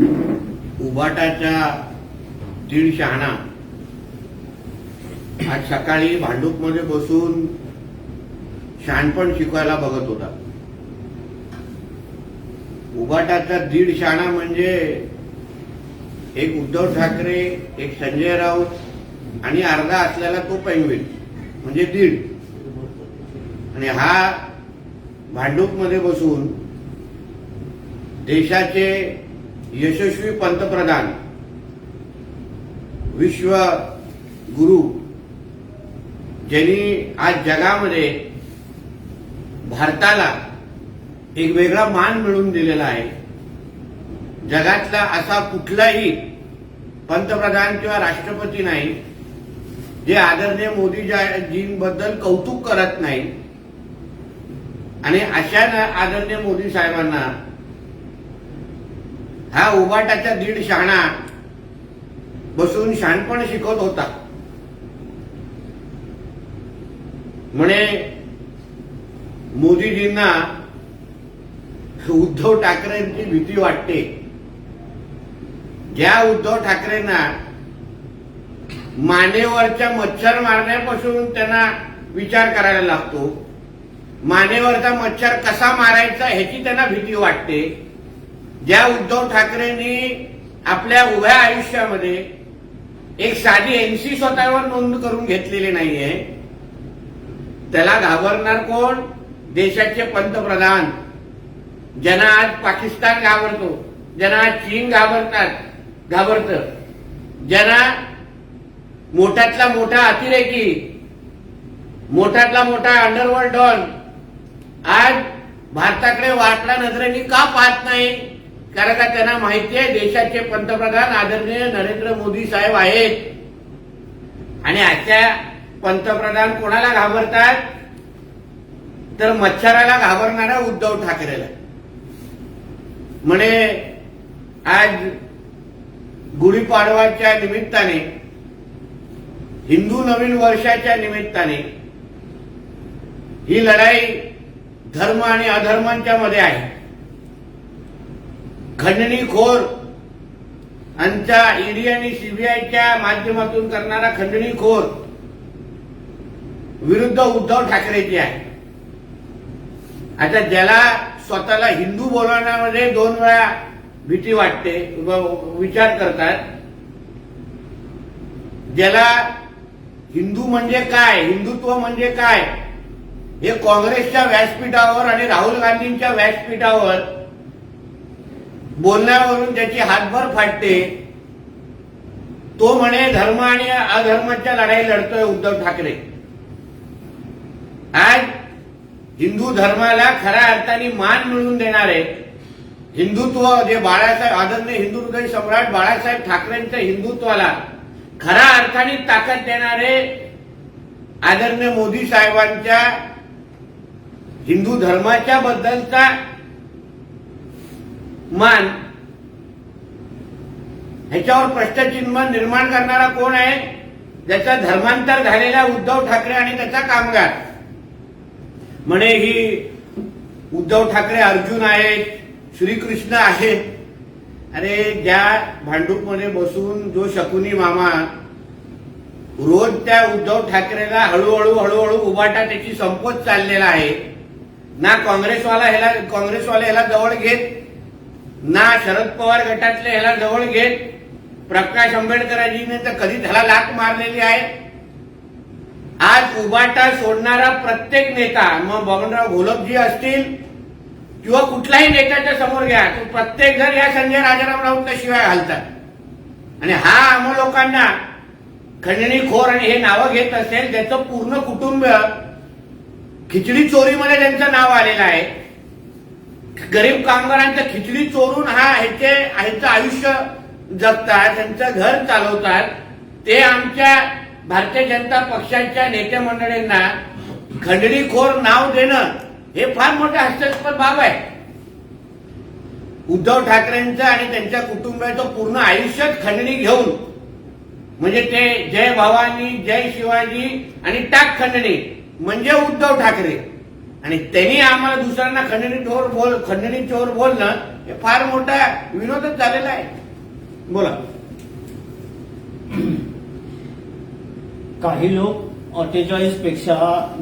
उबाटाच्या दीड शहाणा. आज सकाळी भांडूपमध्ये बसून शहाणपण शिकवायला बघत होता. उबाटाचा दीड शहाणा म्हणजे एक उद्धव ठाकरे एक संजय राऊत आणि अर्धा असलेला तो पेंगवीन म्हणजे दीड. आणि हा भांडूपमध्ये बसून देशाचे यशस्वी पंतप्रधान विश्व गुरु ज्यांनी आज जगामध्ये भारताला एक वेगळा मान मिळवून दिलेला आहे जगातला असा कुठलाही पंतप्रधान किंवा राष्ट्रपती नाही जे आदरणीय मोदीजींबद्दल कौतुक करत नाही. आणि अशा आदरणीय मोदी साहेबांना हा उबाटाच्या दीड शहाणा बसून शहाणपण शिकवत होता. म्हणे मोदीजींना उद्धव ठाकरेंची भीती वाटते. ज्या उद्धव ठाकरेंना मानेवरच्या मच्छर मारण्यापासून त्यांना विचार करायला लागतो मानेवरचा मच्छर कसा मारायचा ह्याची त्यांना भीती वाटते. ज्या उद्धव ठाकरेंनी आपल्या उभ्या आयुष्यामध्ये एक साधी एनसी स्वतःवर नोंद करून घेतलेली नाहीये त्याला घाबरणार कोण? देशाचे पंतप्रधान. ज्यांना आज पाकिस्तान घाबरतो ज्यांना आज चीन घाबरतात घाबरत. ज्यांना मोठ्यातला मोठा अतिरेकी मोठ्यातला मोठा अंडरवर्ल्ड डॉन आज भारताकडे वाटला नजरेने का पाहत नाही? कारण का त्यांना माहिती आहे देशाचे पंतप्रधान आदरणीय नरेंद्र मोदी साहेब आहेत. आणि आजच्या पंतप्रधान कोणाला घाबरतात? तर मच्छराला घाबरणारा उद्धव ठाकरेला. म्हणे आज गुढीपाडवाच्या निमित्ताने हिंदू नवीन वर्षाच्या निमित्ताने ही लढाई धर्म आणि अधर्मांच्या मध्ये आहे. खंडणीखोर. आमच्या ईडी आणि सीबीआयच्या माध्यमातून करणारा खंडणीखोर. विरुद्ध उद्धव ठाकरेची आहे. आता ज्याला स्वतःला हिंदू बोलवण्यामध्ये दोन वेळा भीती वाटते विचार करतात. ज्याला हिंदू म्हणजे काय हिंदुत्व म्हणजे काय हे काँग्रेसच्या व्यासपीठावर आणि राहुल गांधींच्या व्यासपीठावर बोलण्यावरून त्याची हातभर फाटते. तो म्हणे धर्म आणि अधर्माच्या लढाई लढतोय उद्धव ठाकरे. आज हिंदू धर्माला खऱ्या अर्थाने मान मिळवून देणारे हिंदुत्व जे बाळासाहेब आदरणीय हिंदू हृदय सम्राट बाळासाहेब ठाकरेंच्या हिंदुत्वाला खऱ्या अर्थाने ताकद देणारे आदरणीय मोदी साहेबांच्या हिंदू धर्माच्या बद्दलचा मान. ह्याच्यावर प्रश्नचिन्ह निर्माण करणारा कोण आहे? ज्याचा धर्मांतर झालेला उद्धव ठाकरे आणि त्याचा कामगार. म्हणे ही उद्धव ठाकरे अर्जुन आहेत श्रीकृष्ण आहेत. अरे ज्या भांडूपमध्ये बसून जो शकुनी मामा रोज त्या उद्धव ठाकरेला हळूहळू हळूहळू उभाटा त्याची संपत चाललेला आहे ना काँग्रेसवाला ह्याला काँग्रेसवाले ह्याला जवळ घेत ना शरद पवार गटातले ह्याला जवळ घेत प्रकाश आंबेडकरांजीने तर कधी त्याला लाक मारलेली आहे. आज उबाटा सोडणारा प्रत्येक नेता मग बबनराव घोलपजी असतील किंवा कुठलाही नेत्याच्या समोर घ्या तो प्रत्येक जण या संजय राजाराम राऊतच्या शिवाय घालतात. आणि हा आम लोकांना खंडणीखोर आणि हे नावं घेत असेल त्याचं पूर्ण कुटुंब खिचडी चोरीमध्ये त्यांचं नाव आलेलं आहे. गरीब कामगारांच्या खिचडी चोरून हा ह्याचे ह्याचं आयुष्य जगतात त्यांचं घर चालवतात ते आमच्या भारतीय जनता पक्षाच्या नेते मंडळींना खंडणीखोर नाव देणं हे फार मोठं हास्यास्पद बाब आहे. उद्धव ठाकरेंचं आणि त्यांच्या कुटुंबाचं पूर्ण आयुष्यच खंडणी घेऊन म्हणजे ते जय भवानी जय शिवाजी आणि टाक खंडणी म्हणजे उद्धव ठाकरे. आणि त्यांनी आम्हाला दुसऱ्यांना खंडणी चोर बोल खंडणी चोर बोलणं हे फार मोठा विनोदच झालेला आहे. बोला. काही लोक अठ्ठेचाळीसपेक्षा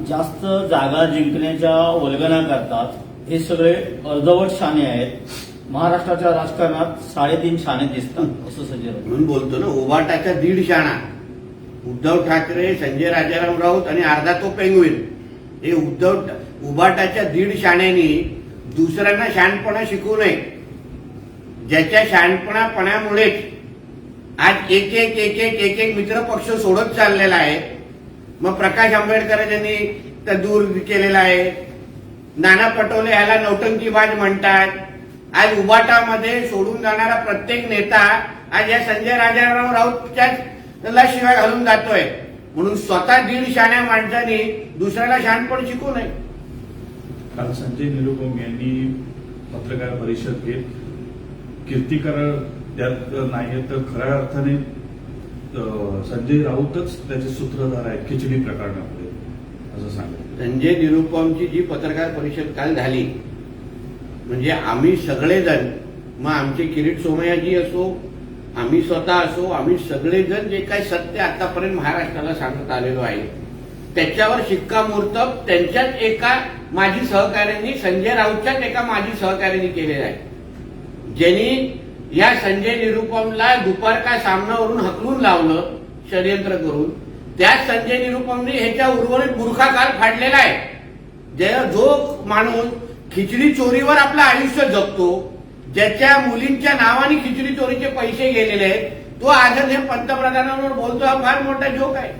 जास्त जागा जिंकण्याच्या वल्गना करतात. हे सगळे अर्धवट शाणे आहेत. महाराष्ट्राच्या राजकारणात साडेतीन शाणे दिसतात असं संजय राऊत म्हणून बोलतो ना उभाटाच्या दीड शाणा. उद्धव ठाकरे संजय राजाराम राऊत आणि अर्धा तो पेंगुईन हे उद्धव उभाटाच्या दीड शाण्यानी दुसऱ्यांना शहाणपणा शिकवू नये. ज्याच्या शहाणपणापणामुळेच आज एक एक एक एक एक एक मित्र पक्ष सोडत चाललेला आहे. मग प्रकाश आंबेडकर यांनी तर दूर केलेला आहे. नाना पटोले याला नौटंकीबाज म्हणतात. आज उबाटामध्ये सोडून जाणारा प्रत्येक नेता आज या संजय राजाराम राऊतच्याच शिवाय घालून जातोय. म्हणून स्वतः दीड शाण्या माणसांनी दुसऱ्याला शहाणपण शिकू नये. काल संजय निरुपम यांनी पत्रकार परिषद घेत कीर्तिकर त्यात नाही तर खऱ्या अर्थाने संजय राऊतच त्याचे सूत्रधार आहेत खिचडी प्रकरणामध्ये असं सांगितलं संजय निरुपमची जी पत्रकार परिषद काल झाली म्हणजे आम्ही सगळेजण मग आमचे किरीट सोमयाजी असो आम्ही स्वतः असो आम्ही सगळेजण जे काही सत्य आतापर्यंत महाराष्ट्राला सांगत आलेलो आहे त्याच्यावर शिक्कामोर्तब त्यांच्याच एका माजी सहकाऱ्यांनी संजय राऊतच्याच एका माजी सहकाऱ्यांनी केलेला आहे. ज्यांनी या संजय निरुपमला दुपार का सामनावरून हकलून लावलं षडयंत्र करून त्याच संजय निरुपमने ह्याच्या उर्वरित बुरखा काल फाडलेला आहे. ज्या जो माणूस खिचडी चोरीवर आपलं आयुष्य जगतो ज्याच्या मुलींच्या नावाने खिचडी चोरीचे पैसे गेलेले आहेत तो आज हे पंतप्रधानांवर बोलतो हा फार मोठा जोक आहे.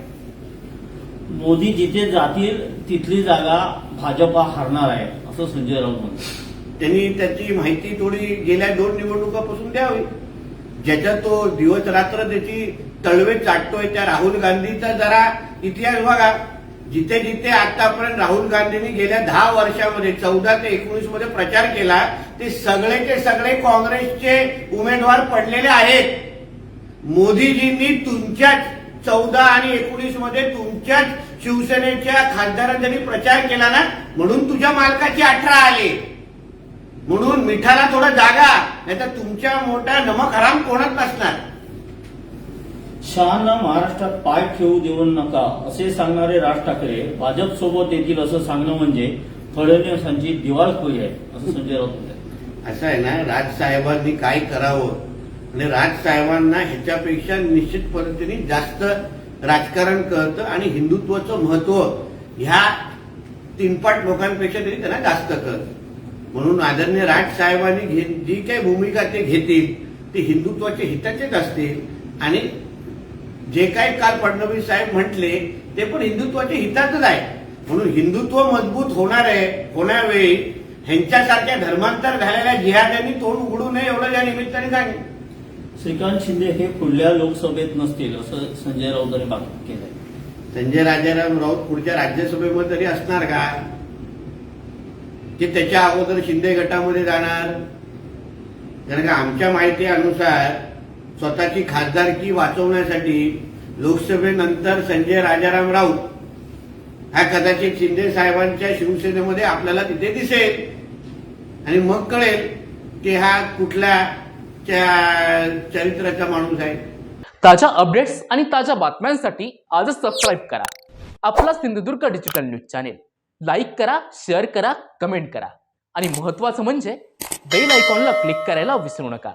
मोदी जिथे जातील तिथली जागा भाजपा हरणार आहे असं संजय राऊत म्हणतात. त्यांनी त्याची माहिती थोडी गेल्या दोन निवडणुकापासून द्यावी. ज्याच्यात तो दिवस रात्र त्याची तळवे चाटतोय त्या राहुल गांधीचा जरा इतिहास बघा. जिथे जिथे आतापर्यंत राहुल गांधींनी गेल्या दहा वर्षामध्ये चौदा ते एकोणीसमध्ये प्रचार केला ते सगळेचे सगळे काँग्रेसचे उमेदवार पडलेले आहेत. मोदीजींनी तुमच्याच चौदा आणि एकोणीसमध्ये तुमच्याच शिवसेनेच्या खासदारांनी प्रचार केला ना म्हणून तुझ्या मालकाची अठरा आले. म्हणून मिठाला थोडं जागा नाही तर तुमच्या मोठा नमक हराम कोणत नसणार? शहांना महाराष्ट्रात पाय ठेवू देऊ नका असे सांगणारे राज ठाकरे भाजप सोबत येतील असं सांगणं म्हणजे फडणवीसांची दिवाळखोरी आहे असं संजय राऊत म्हणतात. असं आहे ना राजसाहेबांनी काय करावं? आणि राजसाहेबांना ह्याच्यापेक्षा निश्चित पद्धतीने जास्त राजकारण कळतं आणि हिंदुत्वाचं महत्त्व ह्या तीनपाट लोकांपेक्षा तरी त्यांना जास्त कळतं. म्हणून आदरणीय राजसाहेबांनी घे जी काही भूमिका ते घेतील ते हिंदुत्वाच्या हिताचेच असतील आणि जे काही काल फडणवीस साहेब म्हटले ते पण हिंदुत्वाच्या हितातच आहे. म्हणून हिंदुत्व मजबूत होणार आहे होण्यावेळी ह्यांच्यासारख्या धर्मांतर झालेल्या जिहाद्यांनी तोंड उघडू नये एवढं या निमित्ताने सांगेन. श्रीकांत शिंदे हे पुढल्या लोकसभेत नसतील असं संजय राऊतांनी बातमी केलंय. संजय राजाराम राऊत पुढच्या राज्यसभेमध्ये तरी असणार का? की त्याच्या अगोदर शिंदे गटामध्ये जाणार? कारण का आमच्या माहिती अनुसार स्वतःची खासदारकी वाचवण्यासाठी लोकसभेनंतर संजय राजाराम राऊत हा कदाचित शिंदे साहेबांच्या शिवसेनेमध्ये आपल्याला तिथे दिसेल. आणि मग कळेल की हा कुठल्या चरित्राचा माणूस आहे. ताज्या अपडेट्स आणि ताज्या बातम्यांसाठी आजच सबस्क्राईब करा. आपला Sindhudurg digital news channel like करा शेअर करा कमेंट करा. आणि महत्त्वाचं म्हणजे बेल आयकॉनला क्लिक करायला विसरू नका.